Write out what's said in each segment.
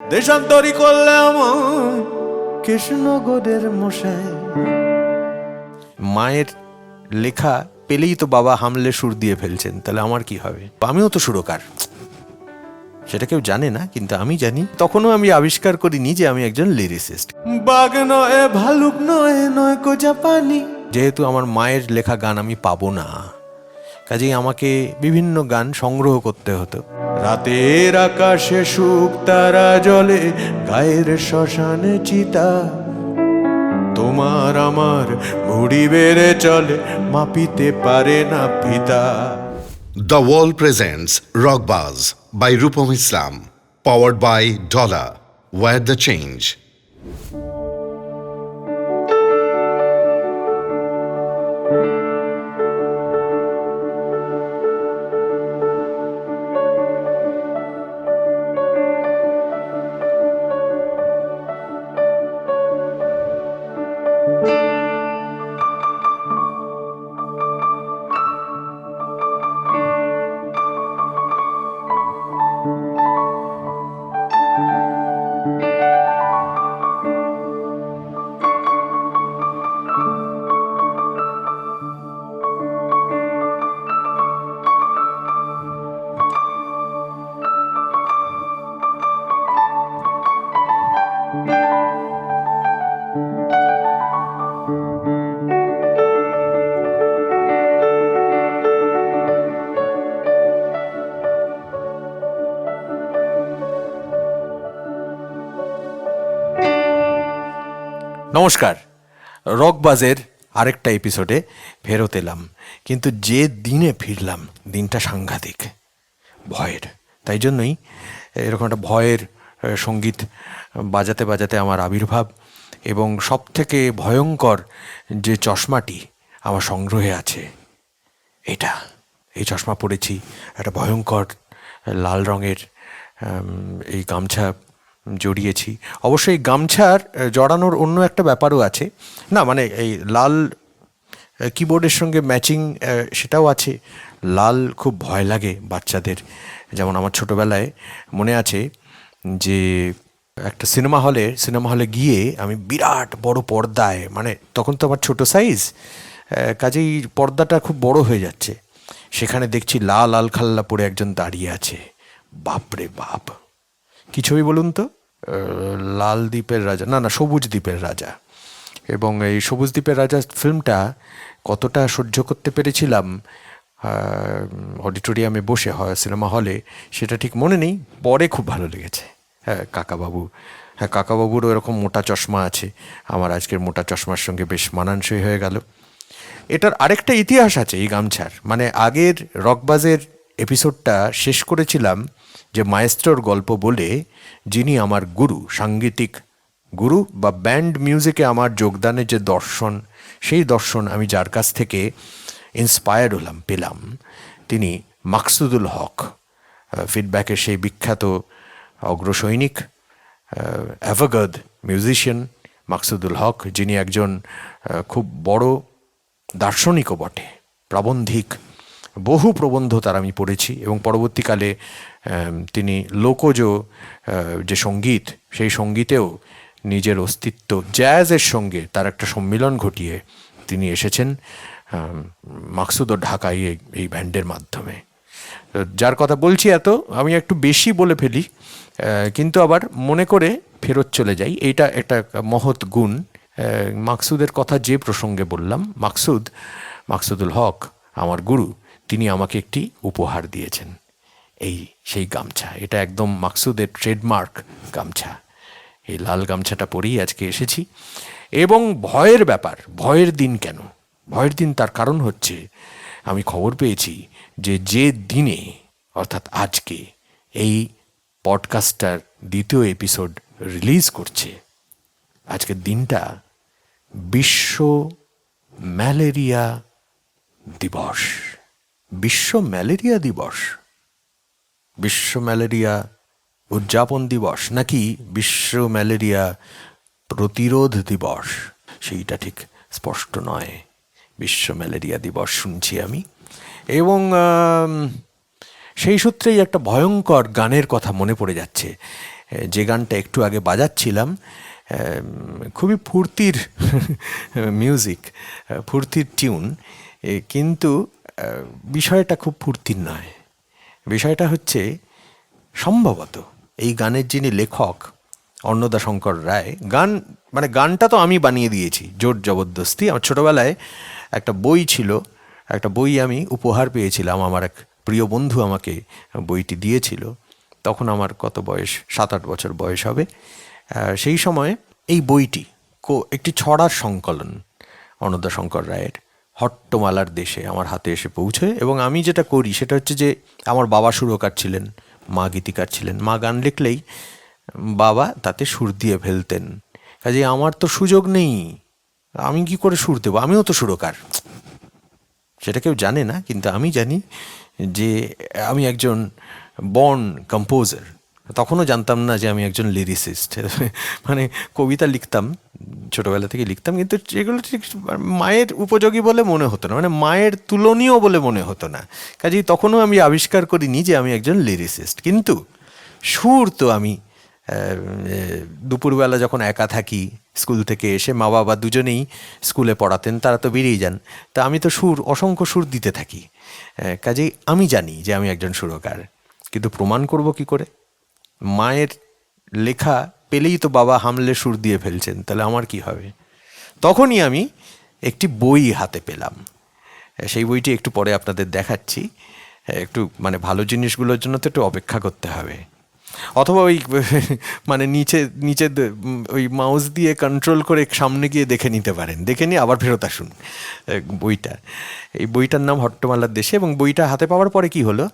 দেশান্তরি করলে আমার কৃষ্ণগড়ের মশাই। মায়ের লেখা পেলেই তো বাবা হামলে সুর দিয়ে ফেলছেন তাহলে আমার কি হবে? আমিও তো সুরকার। সেটা কেউ জানে না কিন্তু আমি জানি তখনও আমি আবিষ্কার করিনি যে আমি একজন লিরিসিস্ট বাঘ নয় ভালুক নয় নয় কো জাপানি। যেহেতু আমার মায়ের লেখা গান আমি পাবো না। কাজেই আমাকে বিভিন্ন গান সংগ্রহ করতে হতো। রাতের আকাশে সুখ তারা জলে গায়ের শ্মশানে চিতা। তোমার আমার ঘুড়ি বেড়ে চলে মাপিতে পারে না পিতা। The world presents Rockbaaz by Rupam Islam powered by ডলা ওয়ার দ্য চেঞ্জ। নমস্কার। রকবাজের আরেকটা এপিসোডে ফেরত এলাম। কিন্তু যে দিনে ফিরলাম, দিনটা সাংঘাতিক, ভয়ের। তাই জন্যই এরকম একটা ভয়ের সংগীত বাজাতে বাজাতে আমার আবির্ভাব এবং সব থেকে ভয়ঙ্কর যে চশমাটি আমার সংগ্রহে আছে, এটা। এই চশমা পরেছি, একটা ভয়ঙ্কর লাল রঙের এই গামছা জড়িয়েছি। অবশ্যই গামছার জড়ানোর অন্য একটা ব্যাপারও আছে। না মানে এই লাল কিবোর্ডের সঙ্গে ম্যাচিং সেটাও আছে। লাল খুব ভয় লাগে বাচ্চাদের। যেমন আমার ছোটোবেলায় মনে আছে যে, একটা সিনেমা হলে সিনেমা হলে গিয়ে আমি বিরাট বড় পর্দায় মানে তখন তো আমার ছোট সাইজ কাজেই পর্দাটা খুব বড় হয়ে যাচ্ছে। সেখানে দেখছি লাল আল খাল্লা পরে একজন দাঁড়িয়ে আছে। বাপরে বাপ! কি ছবি বলুন তো? লাল দ্বীপের রাজা, না না, সবুজ দ্বীপের রাজা। এবং এই সবুজ দ্বীপের রাজা ফিল্মটা কতটা সহ্য করতে পেরেছিলাম অডিটোরিয়ামে বসে, হয়, সিনেমা হলে, সেটা ঠিক মনে নেই, পরে খুব ভালো লেগেছে। হ্যাঁ কাকাবাবু হ্যাঁ কাকাবাবুরও এরকম মোটা চশমা আছে, আমার আজকের মোটা চশমার সঙ্গে বেশ মানানসই হয়ে গেল। এটার আরেকটা ইতিহাস আছে এই গামছার মানে আগের রকবাজের এপিসোডটা শেষ করেছিলাম যে মায়েস্ট্রোর গল্প বলে যিনি আমার গুরু, সাংগীতিক গুরু বা ব্যান্ড মিউজিকে আমার যোগদানের যে দর্শন, সেই দর্শন আমি যার কাছ থেকে ইন্সপায়ার্ড হলাম, পেলাম, তিনি মাকসুদুল হক ফিডব্যাকের সেই বিখ্যাত অগ্রসৈনিক অ্যাভাগদ মিউজিশিয়ান মাকসুদুল হক, যিনি একজন খুব বড় দার্শনিকও বটে, প্রাবন্ধিক, বহু প্রবন্ধ তার আমি পড়েছি এবং পরবর্তীকালে তিনি লোকজ যে সংগীত, সেই সঙ্গীতেও নিজের অস্তিত্ব, জ্যাজের সঙ্গে তার একটা সম্মিলন ঘটিয়ে তিনি এসেছেন মাকসুদ ও ঢাকাই এই- ব্যান্ডের মাধ্যমে। যার কথা বলছি এত, আমি একটু বেশি বলে ফেলি কিন্তু আবার মনে করে ফেরত চলে যাই। এইটা একটা মহৎ গুণ। মাকসুদের কথা যে প্রসঙ্গে বললাম, মাকসুদ, মাকসুদুল হক, আমার গুরু, তিনি আমাকে একটি উপহার দিয়েছেন। এই সেই গামছা, এটা একদম মাকসুদের ট্রেডমার্ক গামছা। এই লাল গামছাটা পরেই আজকে এসেছি। এবং ভয়ের ব্যাপার, ভয়ের দিন কেন? ভয়ের দিন তার কারণ হচ্ছে, আমি খবর পেয়েছি যে যে দিনে, অর্থাৎ আজকে, এই পডকাস্টটার দ্বিতীয় এপিসোড রিলিজ করছে আজকের দিনটা বিশ্ব ম্যালেরিয়া দিবস। বিশ্ব ম্যালেরিয়া দিবস। বিশ্ব ম্যালেরিয়া উদযাপন দিবস নাকি বিশ্ব ম্যালেরিয়া প্রতিরোধ দিবস? সেইটা ঠিক স্পষ্ট নয়। বিশ্ব ম্যালেরিয়া দিবস শুনছি আমি। এবং সেই সূত্রেই একটা ভয়ঙ্কর গানের কথা মনে পড়ে যাচ্ছে। যে গানটা একটু আগে বাজাচ্ছিলাম খুবই ফুর্তির মিউজিক ফুর্তির টিউন কিন্তু বিষয়টা খুব ফুর্তির নয়। বিষয়টা হচ্ছে সম্ভবত এই গানের যিনি লেখক অন্নদা শঙ্কর রায়, গান মানে গানটা তো আমি বানিয়ে দিয়েছি, জোর জবরদস্তি। আমার ছোটোবেলায় একটা বই ছিল, একটা বই আমি উপহার পেয়েছিলাম, আমার এক প্রিয় বন্ধু আমাকে বইটি দিয়েছিল। তখন আমার কত বয়স? সাত আট বছর বয়স হবে। সেই সময় এই বইটি কো- একটি ছড়ার সংকলন অন্নদা শঙ্কর রায়ের। হট্টমালার দেশে আমার হাতে এসে পৌঁছয় এবং আমি যেটা করি সেটা হচ্ছে যে আমার বাবা সুরকার ছিলেন, মা গীতিকার ছিলেন। মা গান লিখলেই বাবা তাতে সুর দিয়ে ফেলতেন। কাজে আমার তো সুযোগ নেই। আমি কি করে সুর দেবো? আমিও তো সুরকার। সেটা কেউ জানে না, কিন্তু আমি জানি যে আমি একজন বর্ন কম্পোজার তখনও জানতাম না যে আমি একজন লিরিসিস্ট মানে কবিতা লিখতাম, ছোটোবেলা থেকে লিখতাম, কিন্তু এগুলো ঠিক মায়ের উপযোগী বলে মনে হতো না মানে মায়ের তুলনীয় বলে মনে হতো না। কাজেই তখনও আমি আবিষ্কার করিনি যে আমি একজন লিরিসিস্ট কিন্তু সুর তো আমি দুপুরবেলা যখন একা থাকি, স্কুল থেকে এসে মা বাবা দুজনেই স্কুলে পড়াতেন, তারা তো বেরিয়ে যান। তা আমি তো সুর, অসংখ্য সুর দিতে থাকি। কাজেই আমি জানি যে আমি একজন সুরকার। কিন্তু প্রমাণ করব কি করে? মায়ের লেখা পেলেই তো বাবা হামলে সুর দিয়ে ফেলছেন, তাহলে আমার কি হবে? তখনই আমি একটি বই হাতে পেলাম। সেই বইটি একটু পরে আপনাদের দেখাচ্ছি। একটু মানে ভালো জিনিসগুলোর জন্য তো একটু অপেক্ষা করতে হবে। অথবা ওই মানে নিচে নিচে ওই মাউস দিয়ে কন্ট্রোল করে সামনে গিয়ে দেখে নিতে পারেন। দেখে নিয়ে আবার ফেরত আসুন বইটা। এই বইটার নাম হট্টমালার দেশে এবং বইটা হাতে পাওয়ার পরে কি হলো?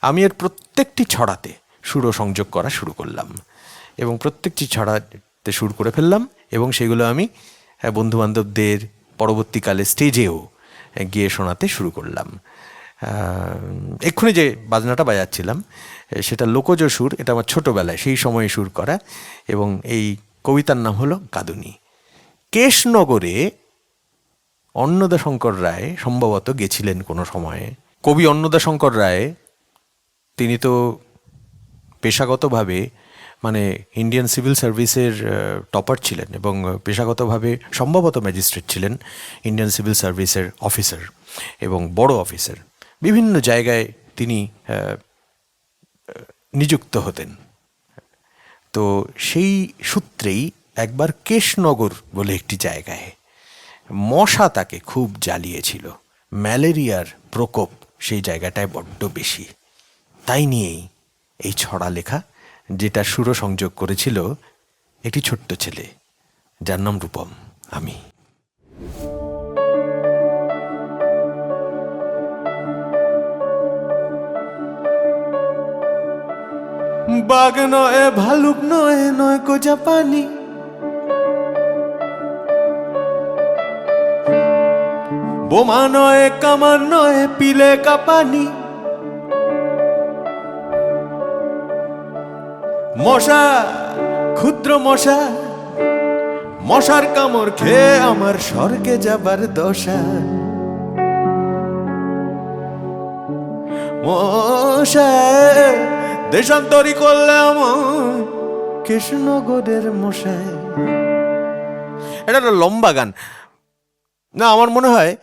আমি এর প্রত্যেকটি ছড়াতে সুর সংযোগ করা শুরু করলাম। এবং প্রত্যেকটি ছড়াতে সুর করে ফেললাম এবং সেগুলো আমি বন্ধু বান্ধবদের পরবর্তীকালে স্টেজেও গিয়ে শোনাতে শুরু করলাম। এক্ষুনি যে বাজনাটা বাজাচ্ছিলাম, সেটা লোকজ সুর, এটা আমার ছোটোবেলায় সেই সময়ে সুর করা এবং এই কবিতার নাম হলো কাদুনি। কেশনগরে অন্নদাশঙ্কর রায় সম্ভবত গেছিলেন কোনো সময়ে। কবি অন্নদাশঙ্কর রায়, তিনি তো পেশাগতভাবে মানে ইন্ডিয়ান সিভিল সার্ভিসের টপার ছিলেন এবং পেশাগতভাবে সম্ভবত ম্যাজিস্ট্রেট ছিলেন ইন্ডিয়ান সিভিল সার্ভিসের অফিসার এবং বড় অফিসার বিভিন্ন জায়গায় তিনি নিযুক্ত হতেন। তো সেই সূত্রেই একবার কেশনগর বলে একটি জায়গায় মশা তাকে খুব জ্বালিয়েছিল। ম্যালেরিয়ার প্রকোপ সেই জায়গাটায় বড্ড বেশি। তাই নিয়েই এই ছড়া লেখা যেটা সুর সংযোগ করেছিল একটি ছোট্ট ছেলে, যার নাম রূপম, আমি। বাঘ নয়, ভালুক নয় নয় কো জাপানি। বোমা নয়, কামান নয়, পিলে কাপানি। মশা, ক্ষুদ্র মশা, মশার কামড় খেয়ে আমার স্বর্গে যাবার দশা। মশা, দেশান্তরি করলে আমার কৃষ্ণগরের মশাই। এটা একটা লম্বা গান। না, আমার মনে হয়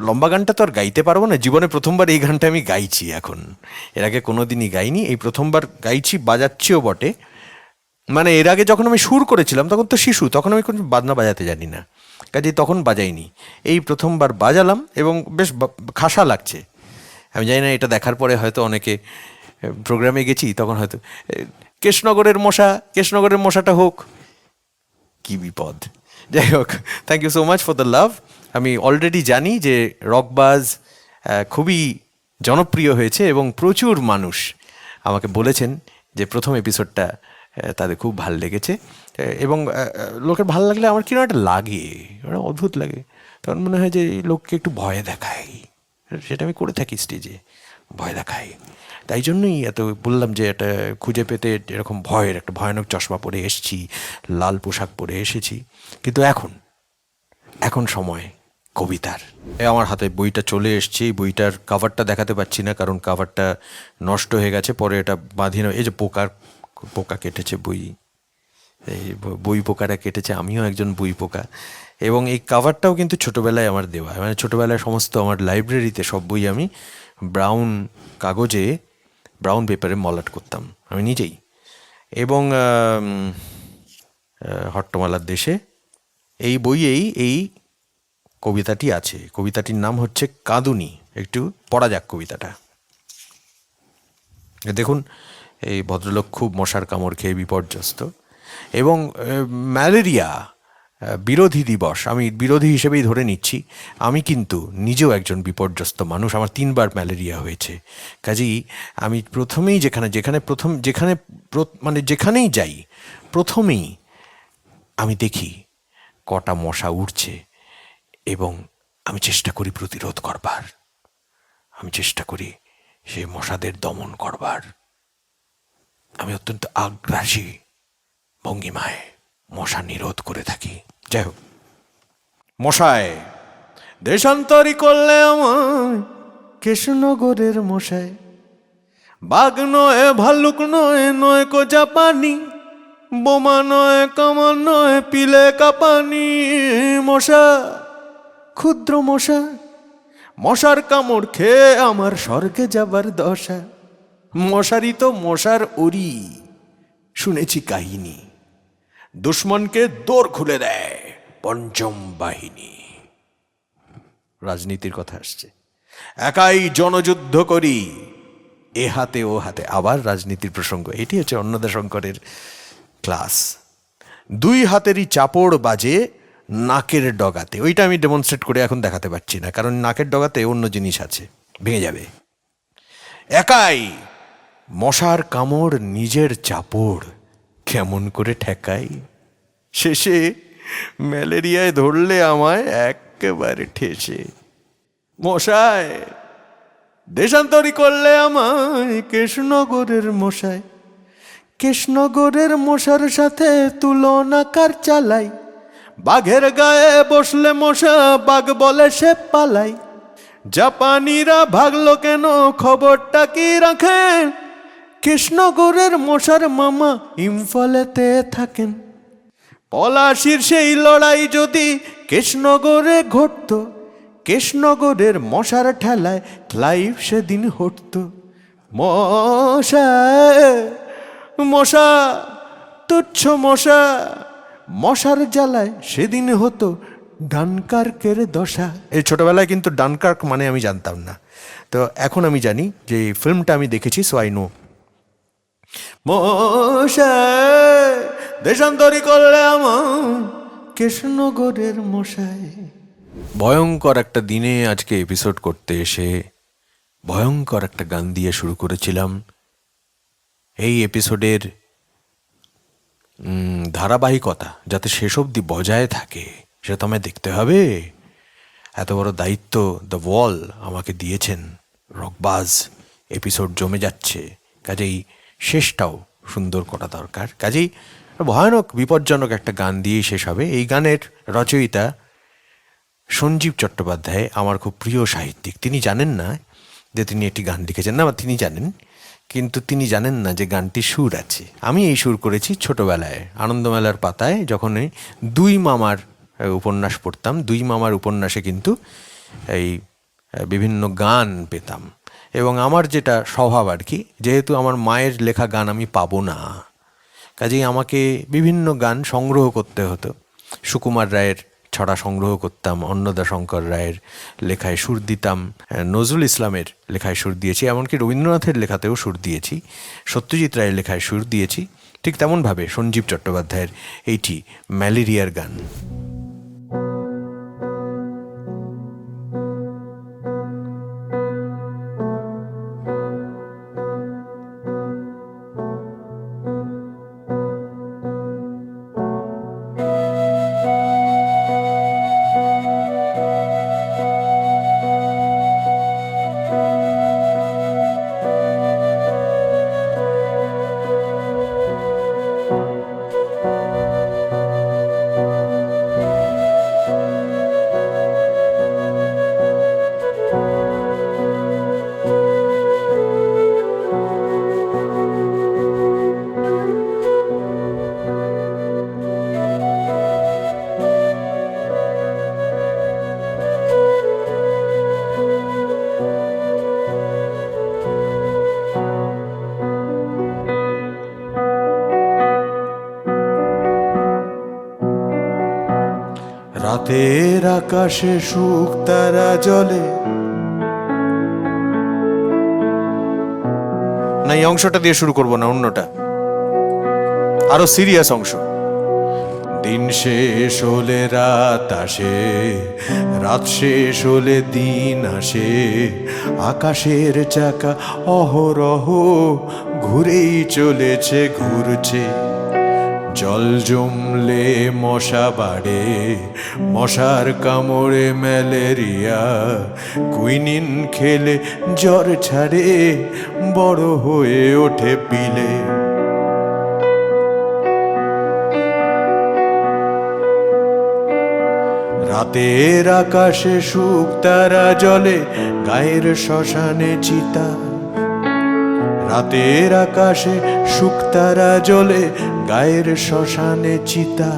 লম্বা গানটা তো আর গাইতে পারব না। জীবনে প্রথমবার এই গানটা আমি গাইছি এখন। এর আগে কোনো দিনই গাইনি। এই প্রথমবার গাইছি বাজাচ্ছিও বটে। মানে এর আগে যখন আমি সুর করেছিলাম তখন তো শিশু তখন আমি কোনো বাজনা বাজাতে জানি না। কাজে তখন বাজাইনি। এই প্রথমবার বাজালাম এবং বেশ খাসা লাগছে। আমি জানি না এটা দেখার পরে হয়তো অনেকে প্রোগ্রামে গেছি তখন হয়তো এ, কৃষ্ণনগরের মশা কৃষ্ণনগরের মশাটা হোক। কি বিপদ। যাই হোক thank you so much for the love আমি অলরেডি জানি যে রকবাজ খুবই জনপ্রিয় হয়েছে এবং প্রচুর মানুষ আমাকে বলেছেন যে প্রথম এপিসোডটা তাদের খুব ভালো লেগেছে। এবং লোকের ভালো লাগলে আমার কীরকম একটা লাগে একটা অদ্ভুত লাগে। তখন মনে হয় যে লোককে একটু ভয় দেখাই। সেটা আমি করে থাকি স্টেজে ভয় দেখাই। তাই জন্যই এত বললাম যে এটা খুঁজে পেতে এরকম ভয়ের, একটা ভয়ানক চশমা পরে এসেছি, লাল পোশাক পরে এসেছি। কিন্তু এখন এখন সময়। কবিতার। আমার হাতে বইটা চলে এসছে, এই বইটার কাভারটা দেখাতে পাচ্ছি না, কারণ কাভারটা নষ্ট হয়ে গেছে, পরে এটা বাঁধিয়ে এই যে পোকার, পোকা কেটেছে বই। এই বই পোকাটা কেটেছে, আমিও একজন বই পোকা। এবং এই কাভারটাও কিন্তু ছোটোবেলায় আমার দেওয়া মানে ছোটোবেলায় সমস্ত আমার লাইব্রেরিতে সব বই আমি ব্রাউন কাগজে ব্রাউন পেপারে মলাট করতাম, আমি নিজেই। এবং হট্টমালার দেশে এই বইয়েই এই কবিতাটি আছে। কবিতাটির নাম হচ্ছে কাঁদুনি। একটু পড়া যাক কবিতাটা। দেখুন, এই ভদ্রলোক খুব মশার কামড় খেয়ে বিপর্যস্ত। এবং ম্যালেরিয়া বিরোধী দিবস, আমি বিরোধী হিসেবেই ধরে নিচ্ছি। আমি কিন্তু নিজেও একজন বিপর্যস্ত মানুষ, আমার তিনবার ম্যালেরিয়া হয়েছে। কাজেই আমি প্রথমেই যেখানে যেখানে প্রথম, যেখানে মানে যেখানেই যাই, প্রথমেই আমি দেখি কটা মশা উঠছে এবং আমি চেষ্টা করি প্রতিরোধ করবার। আমি চেষ্টা করি সেই মশাদের দমন করবার। আমি অত্যন্ত আগ্রাসী ভঙ্গিমায় মশা নিরোধ করে থাকি। যাই হোক। মশায়, দেশান্তরী করলে আমায় কৃষ্ণনগরের মশায়। বাঘ নয়, ভাল্লুক নয় নয় কো জাপানি বোমা নয়, কামান নয়, পিলে কাপানি। মশা ক্ষুদ্র মশা। মশার কামড় খেয়ে আমার স্বর্গে যাবার দশা। মশারি তো মশার ওরি শুনেছি কাহিনী। দুশ্মনকে দৌড় খুলে দেয় পঞ্চম বাহিনী। রাজনীতির কথা আসছে। একাই জনযুদ্ধ করি। এ হাতে ও হাতে আবার রাজনীতির প্রসঙ্গ। এটি হচ্ছে অন্নদাশঙ্করের ক্লাস। দুই হাতেরই চাপড় বাজে নাকের ডগাতে। ওইটা আমি ডেমনস্ট্রেট করে এখন দেখাতে পারছি না, কারণ নাকের ডগাতে অন্য জিনিস আছে। ভেঙে যাবে। একাই! মশার কামড় নিজের চাপড় কেমন করে ঠেকাই? শেষে ম্যালেরিয়ায় ধরলে আমায় একেবারে ঠেসে। মশায় দেশান্তরী করলে আমায় কৃষ্ণনগরের মশায় কৃষ্ণনগরের মশার সাথে তুলনা কার চালাই? বাঘের গায়ে বসলে মশা, বাঘ বলে সে পালাই। জাপানিরা ভাগলো কেন? খবরটা কি রাখেন কৃষ্ণগড়ের মশার মামা ইম্ফলেতে থাকেন। পলাশির সেই লড়াই যদি কৃষ্ণগড়ে ঘটত কৃষ্ণগড়ের মশার ঠেলায় ক্লাইভ সেদিন হটত। মশা মশা, তুচ্ছ মশা মশার জ্বালায় সেদিন হতো ডানকার্কের দশা। এই ছোটবেলায় কিন্তু ডানকার্ক মানে আমি জানতাম না। তো এখন আমি জানি যে এই ফিল্মটা আমি দেখেছি সো আই নো মশাই দেশান্তরী করলে আমার কৃষ্ণগড়ের মশাই। ভয়ঙ্কর একটা দিনে আজকে এপিসোড করতে এসে ভয়ঙ্কর একটা গান দিয়ে শুরু করেছিলাম। এই এপিসোডের ধারাবাহিকতা যাতে শেষ অবধি বজায় থাকে, সেটা আমায় দেখতে হবে। এত বড় দায়িত্ব দ্য ওয়াল আমাকে দিয়েছেন। রকবাজ এপিসোড জমে যাচ্ছে। কাজেই শেষটাও সুন্দর করা দরকার। কাজেই ভয়ানক, বিপজ্জনক একটা গান দিয়েই শেষ হবে। এই গানের রচয়িতা সঞ্জীব চট্টোপাধ্যায়, আমার খুব প্রিয় সাহিত্যিক। তিনি জানেন না যে তিনি একটি গান লিখেছেন। না, তিনি জানেন কিন্তু তিনি জানেন না যে গানটি সুর আছে। আমি এই সুর করেছি ছোটবেলায়। আনন্দমেলার পাতায় যখন দুই মামার উপন্যাস পড়তাম, দুই মামার উপন্যাসে কিন্তু এই বিভিন্ন গান পেতাম। এবং আমার যেটা স্বভাব আর কি, যেহেতু আমার মায়ের লেখা গান আমি পাবো না, কাজেই আমাকে বিভিন্ন গান সংগ্রহ করতে হতো। সুকুমার রায়ের ছড়া সংগ্রহ করতাম, অন্নদা শঙ্কর রায়ের লেখায় সুর দিতাম নজরুল ইসলামের লেখায় সুর দিয়েছি, এমনকি রবীন্দ্রনাথের লেখাতেও সুর দিয়েছি, সত্যজিৎ রায়ের লেখায় সুর দিয়েছি, ঠিক তেমনভাবে সঞ্জীব চট্টোপাধ্যায়ের এইটি ম্যালেরিয়ার গান। রাতের আকাশে সুখ তারা জলে না, এই অংশটা দিয়ে শুরু করব না, অন্যটা। আরও সিরিয়াস অংশ। দিন শেষ হলে রাত আসে, রাত শেষ হলে দিন আসে। আকাশের চাকা অহরহ ঘুরেই চলেছে, ঘুরছে। জল জমলে মশা বাড়ে, মশার কামড়ে ম্যালেরিয়া। কুইনিন খেলে জ্বর ছাড়ে, বড় হয়ে ওঠে পিলে। রাতের আকাশে সুখ তারা জলে, গায়ের শ্মশানে চিতা। রাতের আকাশে সুখ তারা জলে গায়ের শ্মশানে চিতা,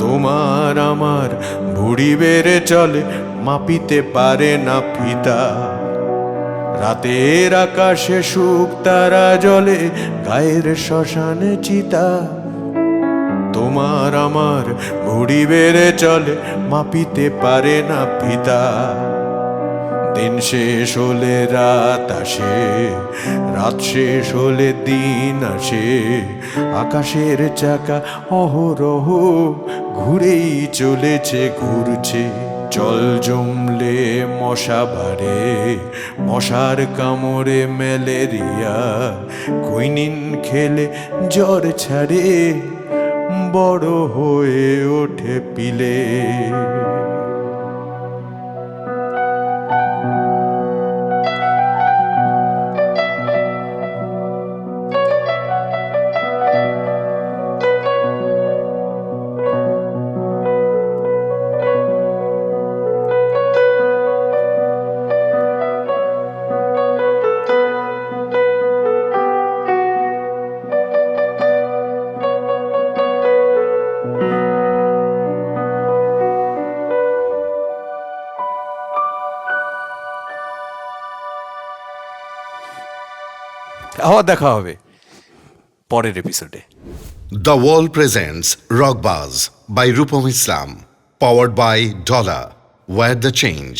তোমার আমার ভুড়ি বেড়ে চলে, মাপিতে পারে না ফিতা। রাতের আকাশে সুখ তারা জলে গায়ের শ্মশানে চিতা। তোমার আমার ভুড়ি বেড়ে চলে, মাপিতে পারে না পিতা দিন শেষ হলে রাত আসে, রাত শেষ হলে দিন আসে। আকাশের চাকা অহরহ ঘুরেই চলেছে, ঘুরছে, জল জমলে মশা বাড়ে মশার কামড়ে ম্যালেরিয়া, কুইনিন খেলে জ্বর ছাড়ে, বড় হয়ে ওঠে পিলে। আবার দেখা হবে পরের এপিসোডে The Wall presents Rockbuzz by Rupam Islam powered by Dollar. Where the change.